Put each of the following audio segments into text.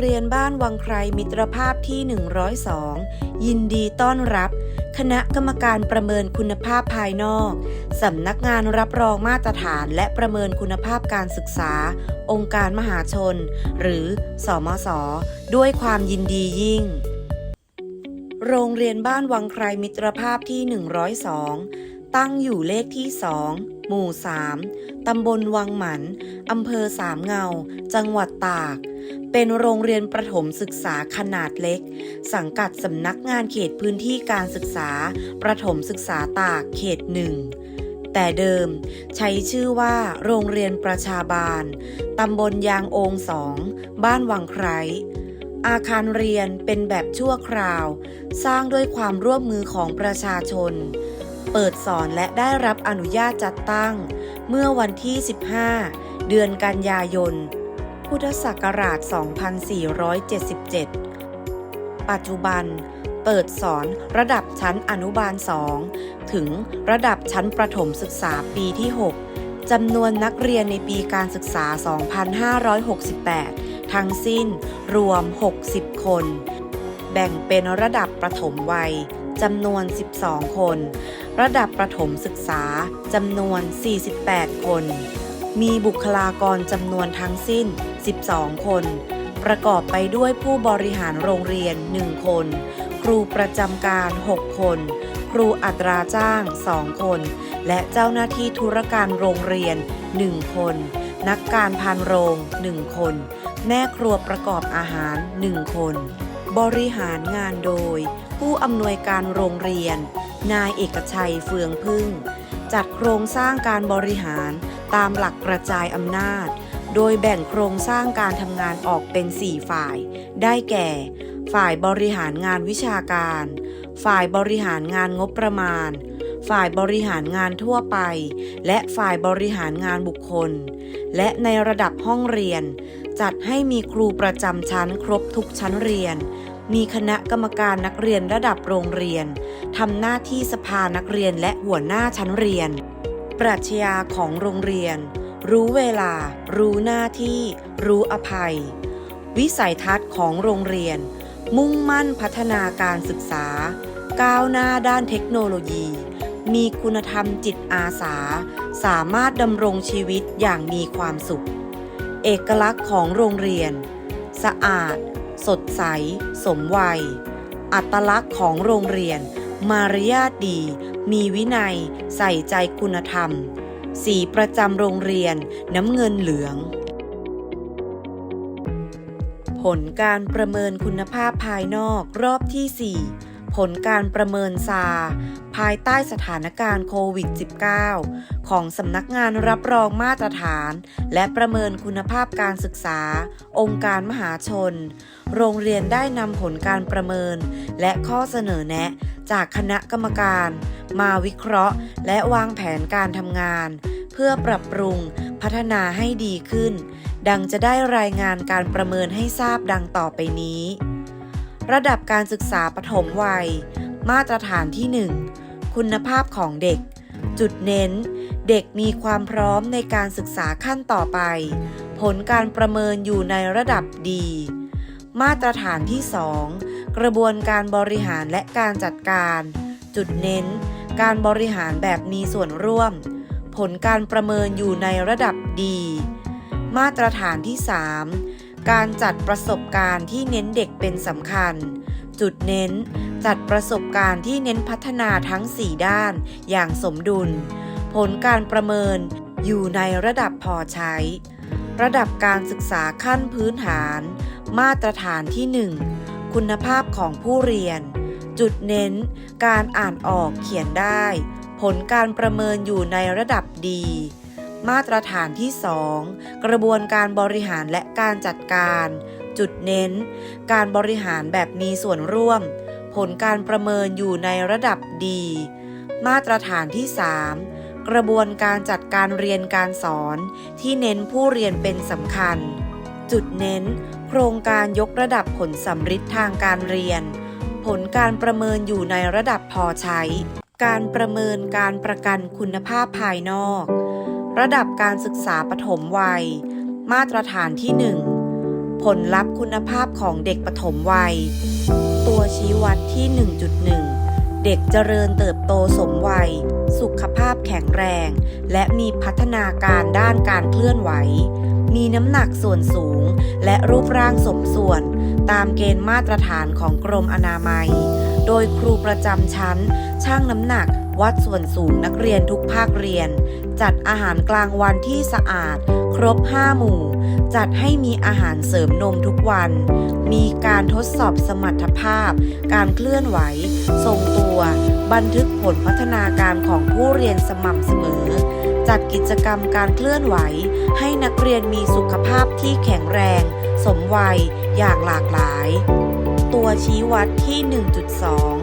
เรียนบ้านวังไครมิตรภาพที่ 102 ยินดีต้อนรับ คณะกรรมการประเมินคุณภาพภายนอก สำนักงานรับรองมาตรฐานและประเมินคุณภาพการศึกษา องค์การมหาชน หรือสอมสด้วยความยินดียิ่ง โรงเรียนบ้านวังไครมิตรภาพที่ 102 ตั้งอยู่เลขที่ 2 หมู่ 3 ตำบลวังหมัน อำเภอสามเงา จังหวัดตาก เป็นโรงเรียนประถมศึกษาขนาดเล็ก สังกัดสำนักงานเขตพื้นที่การศึกษา ประถมศึกษาตากเขตหนึ่งแต่เดิมใช้ชื่อว่าโรงเรียนประชาบาล ตำบลยางโองสอง บ้านวังไครอาคารเรียนเป็นแบบชั่วคราว สร้างด้วยความร่วมมือของประชาชน เปิดสอนและได้รับอนุญาตจัดตั้ง เมื่อวันที่ 15 เดือนกันยายน พุทธศักราช 2477 ปัจจุบันเปิดสอนระดับชั้นอนุบาล 2 ถึงระดับชั้นประถมศึกษาปีที่ 6 จำนวนนักเรียนในปีการศึกษา 2568 ทั้งสิ้นรวม 60 คน แบ่งเป็นระดับประถมวัย จำนวน 12 คน ระดับประถมศึกษาจำนวน 48 คน มีบุคลากรจำนวนทั้งสิ้น 12 คน ประกอบไปด้วยผู้บริหารโรงเรียน 1 คน ครูประจำการ 6 คน ครูอัตราจ้าง 2 คน และเจ้าหน้าที่ธุรการโรงเรียน 1 คน นักการพานโรง 1 คน แม่ครัวประกอบอาหาร 1 คน บริหารงานโดย ผู้อำนวยการโรงเรียน นายเอกชัยเฟืองพึ่ง จัดโครงสร้างการบริหารตามหลักกระจายอำนาจ โดยแบ่งโครงสร้างการทำงานออกเป็น 4 ฝ่าย ได้แก่ ฝ่ายบริหารงานวิชาการ ฝ่ายบริหารงานงบประมาณ ฝ่ายบริหารงานทั่วไป และฝ่ายบริหารงานบุคคล และในระดับห้องเรียน จัดให้มีครูประจำชั้นครบทุกชั้นเรียน มีคณะกรรมการนักเรียนระดับโรงเรียนทำหน้าที่สภานักเรียนและหัวหน้าชั้นเรียน ปรัชญาของโรงเรียน รู้เวลา รู้หน้าที่ รู้อภัย วิสัยทัศน์ของโรงเรียน มุ่งมั่นพัฒนาการศึกษา ก้าวหน้าด้านเทคโนโลยี มีคุณธรรมจิตอาสา สามารถดำรงชีวิตอย่างมีความสุข เอกลักษณ์ของโรงเรียน สะอาด สดใส สมวัย อัตลักษณ์ของโรงเรียน มารยาทดี มีวินัย ใส่ใจคุณธรรม สีประจำโรงเรียน น้ำเงินเหลือง ผลการประเมินคุณภาพภายนอกรอบที่ 4 ผลการประเมินซา ภายใต้สถานการณ์โควิด -19 ของสำนักงานรับรองมาตรฐาน และประเมินคุณภาพการศึกษา องค์การมหาชน โรงเรียนได้นำผลการประเมิน และข้อเสนอแนะ จากคณะกรรมการ มาวิเคราะห์ และวางแผนการทำงาน เพื่อปรับปรุงพัฒนาให้ดีขึ้น ดังจะได้รายงานการประเมินให้ทราบดังต่อไปนี้ ระดับการศึกษาปฐมวัย มาตรฐานที่ 1 คุณภาพของเด็ก จุดเน้น เด็กมีความพร้อมในการศึกษาขั้นต่อไป ผลการประเมินอยู่ในระดับดี มาตรฐานที่ 2 กระบวนการบริหารและการจัดการ จุดเน้น การบริหารแบบมีส่วนร่วม ผลการประเมินอยู่ในระดับดี มาตรฐานที่ 3 การจัดประสบการณ์ที่เน้นเด็กเป็นสำคัญ จุดเน้น จัดประสบการณ์ที่เน้นพัฒนาทั้ง 4 ด้านอย่างสมดุล ผลการประเมินอยู่ในระดับพอใช้ ระดับการศึกษาขั้นพื้นฐาน มาตรฐานที่ 1 คุณภาพของผู้เรียน จุดเน้น การอ่านออกเขียนได้ ผลการประเมินอยู่ในระดับดี มาตรฐานที่ 2 กระบวนการบริหารและการจัดการ จุดเน้น การบริหารแบบมีส่วนร่วม ผลการประเมินอยู่ในระดับดี มาตรฐานที่ 3 กระบวนการจัดการเรียนการสอน ที่เน้นผู้เรียนเป็นสำคัญ จุดเน้น โครงการยกระดับผลสัมฤทธิ์ทางการเรียน ผลการประเมินอยู่ในระดับพอใช้ การประเมินการประกันคุณภาพภายนอก ระดับการศึกษาปฐมวัย มาตรฐานที่ 1 ผลลัพธ์คุณภาพของเด็กปฐมวัย ตัวชี้วัดที่ 1.1 เด็กเจริญเติบโตสมวัย สุขภาพแข็งแรง และมีพัฒนาการด้านการเคลื่อนไหว มีน้ำหนักส่วนสูง และรูปร่างสมส่วน ตามเกณฑ์มาตรฐานของกรมอนามัย โดยครูประจำชั้น ช่างน้ำหนัก วัดส่วนสูงนักเรียนทุกภาคเรียน จัดอาหารกลางวันที่สะอาด ครบ 5 หมู่ จัดให้มีอาหารเสริมนมทุกวัน มีการทดสอบสมรรถภาพ การเคลื่อนไหว ทรงตัว บันทึกผลพัฒนาการของผู้เรียนสม่ำเสมอ จัดกิจกรรมการเคลื่อนไหว ให้นักเรียนมีสุขภาพที่แข็งแรง สมวัยอย่างหลากหลาย ตัวชี้วัดที่ 1.2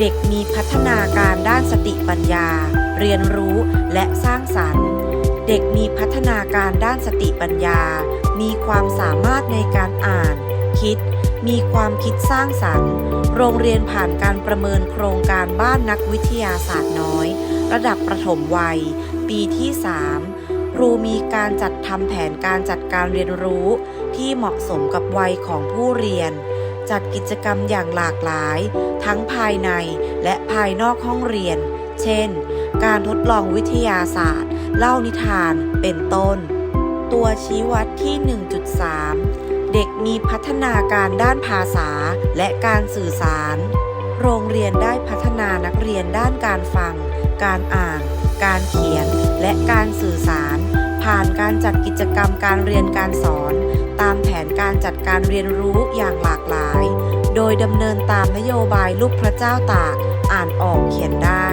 เด็กมีพัฒนาการด้านสติปัญญา เรียนรู้และสร้างสรรค์ เด็กมีพัฒนาการด้านสติปัญญา มีความสามารถในการอ่าน คิด มีความคิดสร้างสรรค์ โรงเรียนผ่านการประเมินโครงการบ้านนักวิทยาศาสตร์น้อย ระดับประถมวัย ปีที่ 3 ครูมีการจัดทำแผนการจัดการเรียนรู้ ที่เหมาะสมกับวัยของผู้เรียน จัดกิจกรรมอย่างหลากหลาย ทั้งภายในและภายนอกห้องเรียน เช่น การทดลองวิทยาศาสตร์ เล่านิทานเป็นต้น ตัวชี้วัดที่ 1.3 เด็กมีพัฒนาการด้านภาษาและการสื่อสาร โรงเรียนได้พัฒนานักเรียนด้านการฟัง การอ่าน การเขียน และการสื่อสาร ผ่านการจัดกิจกรรมการเรียนการสอน ตามแผนการจัดการเรียนรู้อย่างหลากหลาย โดยดำเนินตามนโยบายลูกพระเจ้าตากอ่านออกเขียนได้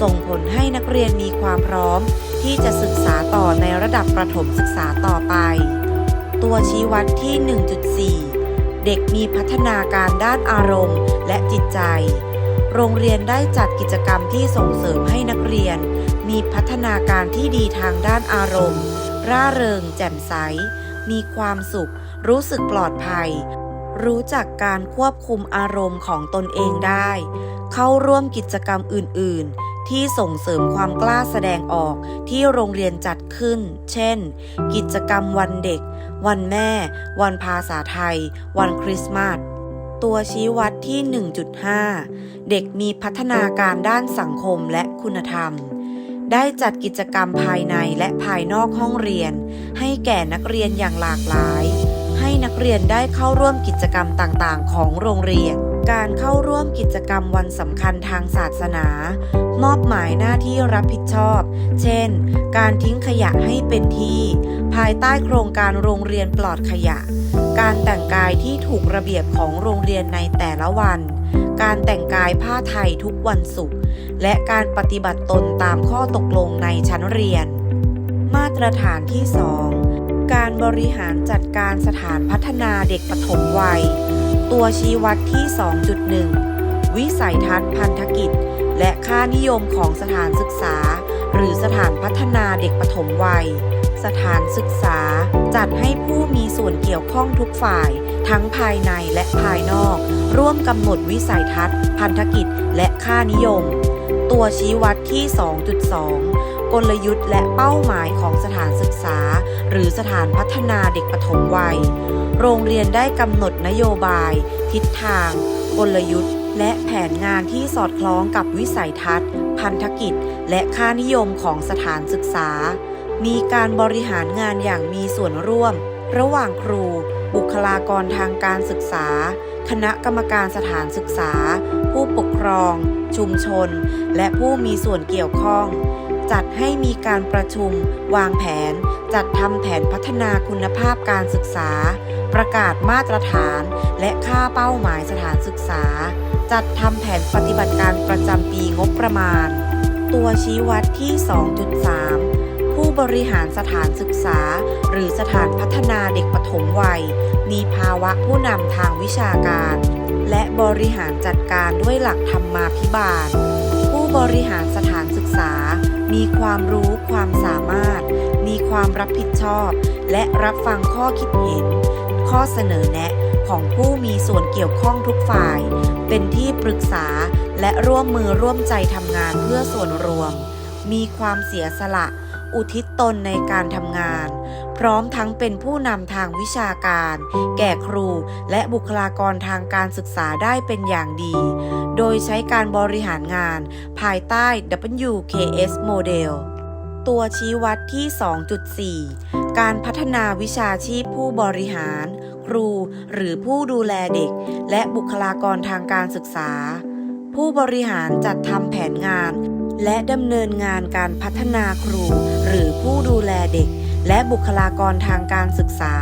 ส่งผลให้นักเรียนมีความพร้อม ที่จะศึกษาต่อในระดับประถมศึกษาต่อไป ตัวชี้วัดที่ 1.4 เด็กมีพัฒนาการด้านอารมณ์และจิตใจ โรงเรียนได้จัดกิจกรรมที่ส่งเสริมให้นักเรียน มีพัฒนาการที่ดีทางด้านอารมณ์ ร่าเริงแจ่มใส มีความสุข รู้สึกปลอดภัย รู้จักการควบคุมอารมณ์ของตนเองได้ เข้าร่วมกิจกรรมอื่น ๆ ที่ส่งเสริมความกล้าแสดงออกที่โรงเรียนจัดขึ้น เช่น กิจกรรมวันเด็ก วันแม่ วันภาษาไทย วันคริสต์มาสตัวชี้วัดที่ 1.5 เด็กมีพัฒนาการด้านสังคมและคุณธรรม ได้จัดกิจกรรมภายในและภายนอกห้องเรียน ให้แก่นักเรียนอย่างหลากหลาย ให้นักเรียนได้เข้าร่วมกิจกรรมต่างๆ ของโรงเรียน การเข้าร่วมกิจกรรมวันสำคัญทางศาสนา มอบหมายหน้าที่รับผิดชอบ เช่น การทิ้งขยะให้เป็นที่ ภายใต้โครงการโรงเรียนปลอดขยะ การแต่งกายที่ถูกระเบียบของโรงเรียนในแต่ละวัน การแต่งกายผ้าไทยทุกวันศุกร์ และการปฏิบัติตนตามข้อตกลงในชั้นเรียน มาตรฐานที่ 2 การบริหารจัดการสถานพัฒนาเด็กปฐมวัย ตัวชี้วัดที่ 2.1 วิสัยทัศน์พันธกิจ และค่านิยมของสถานศึกษา หรือสถานพัฒนาเด็กปฐมวัย สถานศึกษา จัดให้ผู้มีส่วนเกี่ยวข้องทุกฝ่าย ทั้งภายในและภายนอก ร่วมกำหนดวิสัยทัศน์ พันธกิจ และค่านิยม ตัวชี้วัดที่ 2.2กลยุทธ์และเป้าหมายของสถานศึกษา หรือสถานพัฒนาเด็กปฐมวัย โรงเรียนได้กำหนดนโยบาย ทิศทาง กลยุทธ์ และแผนงานที่สอดคล้องกับวิสัยทัศน์ พันธกิจ และค่านิยมของสถานศึกษา มีการบริหารงานอย่างมีส่วนร่วม ระหว่างครู บุคลากรทางการศึกษา คณะกรรมการสถานศึกษา ผู้ปกครอง ชุมชน และผู้มีส่วนเกี่ยวข้อง จัดให้มีการประชุม วางแผน จัดทำแผนพัฒนาคุณภาพการศึกษา ประกาศมาตรฐาน และค่าเป้าหมายสถานศึกษา จัดทำแผนปฏิบัติการประจำปีงบประมาณ ตัวชี้วัดที่ 2.3 ผู้บริหารสถานศึกษา หรือสถานพัฒนาเด็กปฐมวัย มีภาวะผู้นำทางวิชาการ และบริหารจัดการด้วยหลักธรรมมาภิบาล ผู้บริหารสถานศึกษา มีความรู้ความสามารถ มีความรับผิดชอบ และรับฟังข้อคิดเห็น ข้อเสนอแนะของผู้มีส่วนเกี่ยวข้องทุกฝ่าย เป็นที่ปรึกษาและร่วมมือร่วมใจทำงานเพื่อส่วนรวม มีความเสียสละ อุทิศตนในการทำงาน พร้อมทั้งเป็นผู้นำทางวิชาการ แก่ครูและบุคลากรทางการศึกษาได้เป็นอย่างดี โดยใช้การบริหารงาน ภายใต้ WKS Model ตัวชี้วัดที่ 2.4 การพัฒนาวิชาชีพผู้บริหาร ครูหรือผู้ดูแลเด็ก และบุคลากรทางการศึกษา ผู้บริหารจัดทำแผนงาน และดำเนินงานการพัฒนาครู หรือผู้ดูแลเด็ก และบุคลากรทางการศึกษา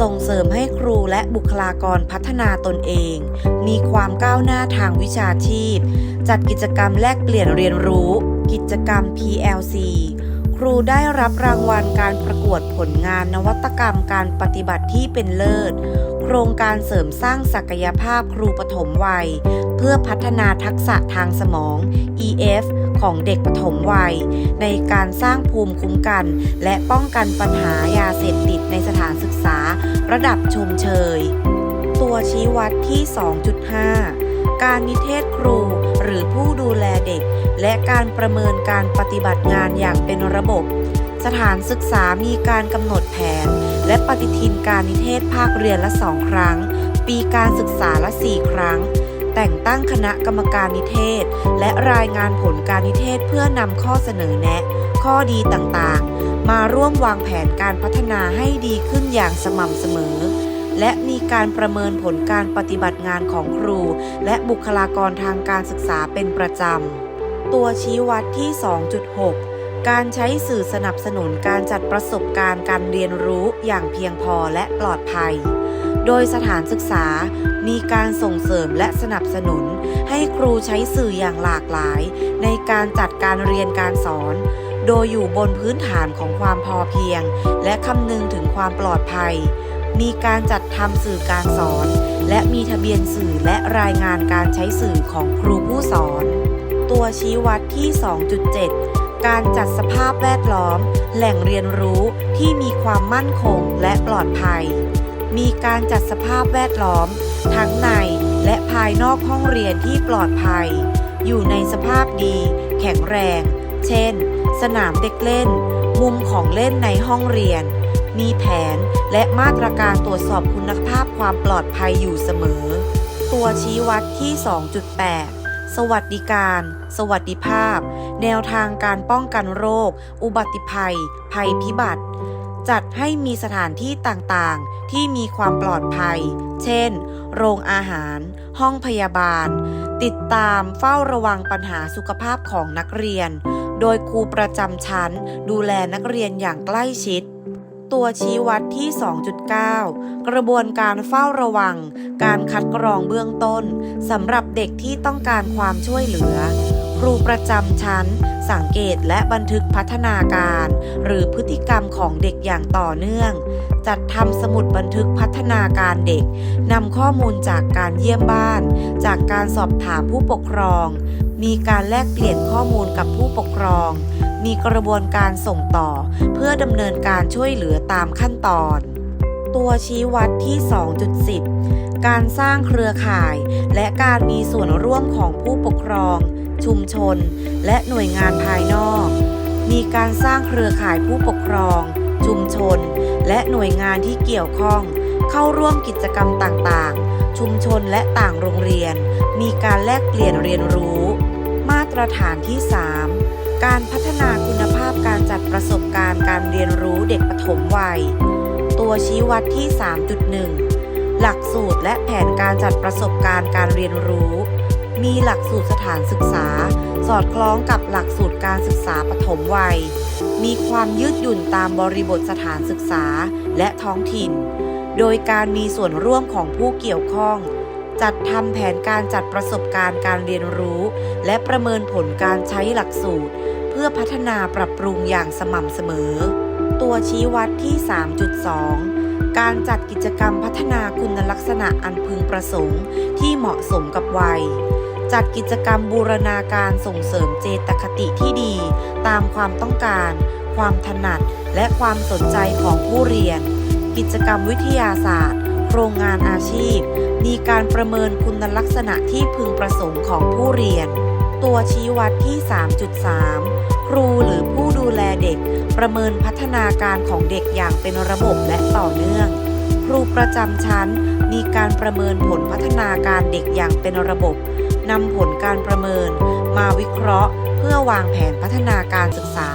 ส่งเสริมให้ครูและบุคลากรพัฒนาตนเอง มีความก้าวหน้าทางวิชาชีพ จัดกิจกรรมแลกเปลี่ยนเรียนรู้ กิจกรรม PLC ครูได้รับรางวัลการประกวดผลงานนวัตกรรมการปฏิบัติที่เป็นเลิศ โครงการเสริมสร้างศักยภาพครูปฐมวัย เพื่อพัฒนาทักษะทางสมอง EF ของเด็กปฐมวัย ในการสร้างภูมิคุ้มกัน และป้องกันปัญหายาเสพติดในสถานศึกษา ระดับชมเชย ตัวชี้วัดที่ 2.5 การนิเทศครูหรือผู้ดูแลเด็ก และการประเมินการปฏิบัติงานอย่างเป็นระบบ สถานศึกษามีการกำหนดแผน และปฏิทินการนิเทศภาคเรียนละสองครั้ง ปีการศึกษาละสี่ครั้ง แต่งตั้งคณะกรรมการนิเทศ และรายงานผลการนิเทศเพื่อนำข้อเสนอแนะ ข้อดีต่างๆ มาร่วมวางแผนการพัฒนาให้ดีขึ้นอย่างสม่ำเสมอ และมีการประเมินผลการปฏิบัติงานของครู และบุคลากรทางการศึกษาเป็นประจำ ตัวชี้วัดที่ 2.6การใช้สื่อสนับสนุนการจัดประสบการณ์การเรียนรู้อย่างเพียงพอและปลอดภัย โดยสถานศึกษามีการส่งเสริมและสนับสนุน ให้ครูใช้สื่ออย่างหลากหลาย ในการจัดการเรียนการสอน โดยอยู่บนพื้นฐานของความพอเพียง และคำนึงถึงความปลอดภัย มีการจัดทำสื่อการสอน และมีทะเบียนสื่อและรายงานการใช้สื่อของครูผู้สอน ตัวชี้วัดที่ 2.7การจัดสภาพแวดล้อม แหล่งเรียนรู้ที่มีความมั่นคงและปลอดภัย มีการจัดสภาพแวดล้อม ทั้งในและภายนอกห้องเรียนที่ปลอดภัย อยู่ในสภาพดี แข็งแรง เช่น สนามเด็กเล่น มุมของเล่นในห้องเรียน มีแผนและมาตรการตรวจสอบคุณภาพความปลอดภัยอยู่เสมอ ตัวชี้วัดที่ 2.8สวัสดิการ สวัสดิภาพ แนวทางการป้องกันโรค อุบัติภัย ภัยพิบัติ จัดให้มีสถานที่ต่างๆ ที่มีความปลอดภัย เช่น โรงอาหาร ห้องพยาบาล ติดตามเฝ้าระวังปัญหาสุขภาพของนักเรียน โดยครูประจำชั้น ดูแลนักเรียนอย่างใกล้ชิด ตัวชี้วัดที่ 2.9 กระบวนการเฝ้าระวัง การคัดกรองเบื้องต้นสำหรับเด็กที่ต้องการความช่วยเหลือ ครูประจำชั้น สังเกตและบันทึกพัฒนาการ หรือพฤติกรรมของเด็กอย่างต่อเนื่อง จัดทำสมุดบันทึกพัฒนาการเด็กนำข้อมูลจากการเยี่ยมบ้าน จากการสอบถามผู้ปกครอง มีการแลกเปลี่ยนข้อมูลกับผู้ปกครอง มีกระบวนการส่งต่อ เพื่อดำเนินการช่วยเหลือตามขั้นตอน ตัวชี้วัดที่ 2.10การสร้างเครือข่าย และการมีส่วนร่วมของผู้ปกครอง ชุมชน และหน่วยงานภายนอก มีการสร้างเครือข่ายผู้ปกครอง ชุมชน และหน่วยงานที่เกี่ยวข้อง เข้าร่วมกิจกรรมต่างๆ ชุมชนและต่างโรงเรียน มีการแลกเปลี่ยนเรียนรู้ มาตรฐานที่ 3 การพัฒนาคุณภาพการจัดประสบการณ์การเรียนรู้เด็กปฐมวัย ตัวชี้วัดที่ 3.1 หลักสูตรและแผนการจัดประสบการณ์การเรียนรู้ มีหลักสูตรสถานศึกษา สอดคล้องกับหลักสูตรการศึกษาปฐมวัย มีความยืดหยุ่นตามบริบทสถานศึกษาและท้องถิ่น โดยการมีส่วนร่วมของผู้เกี่ยวข้อง จัดทำแผนการจัดประสบการณ์การเรียนรู้ และประเมินผลการใช้หลักสูตร เพื่อพัฒนาปรับปรุงอย่างสม่ำเสมอ ตัวชี้วัดที่ 3.2การจัดกิจกรรมพัฒนาคุณลักษณะอันพึงประสงค์ที่เหมาะสมกับวัย จัดกิจกรรมบูรณาการส่งเสริมเจตคติที่ดี ตามความต้องการ ความถนัด และความสนใจของผู้เรียน กิจกรรมวิทยาศาสตร์ โครงงานอาชีพ มีการประเมินคุณลักษณะที่พึงประสงค์ของผู้เรียน ตัวชี้วัดที่ 3.3 ครูหรือผู้ดูแลเด็ก ประเมินพัฒนาการของเด็กอย่างเป็นระบบและต่อเนื่องครูประจำชั้นมีการประเมินผลพัฒนาการเด็กอย่างเป็นระบบ นำผลการประเมิน มาวิเคราะห์ เพื่อวางแผนพัฒนาการศึกษา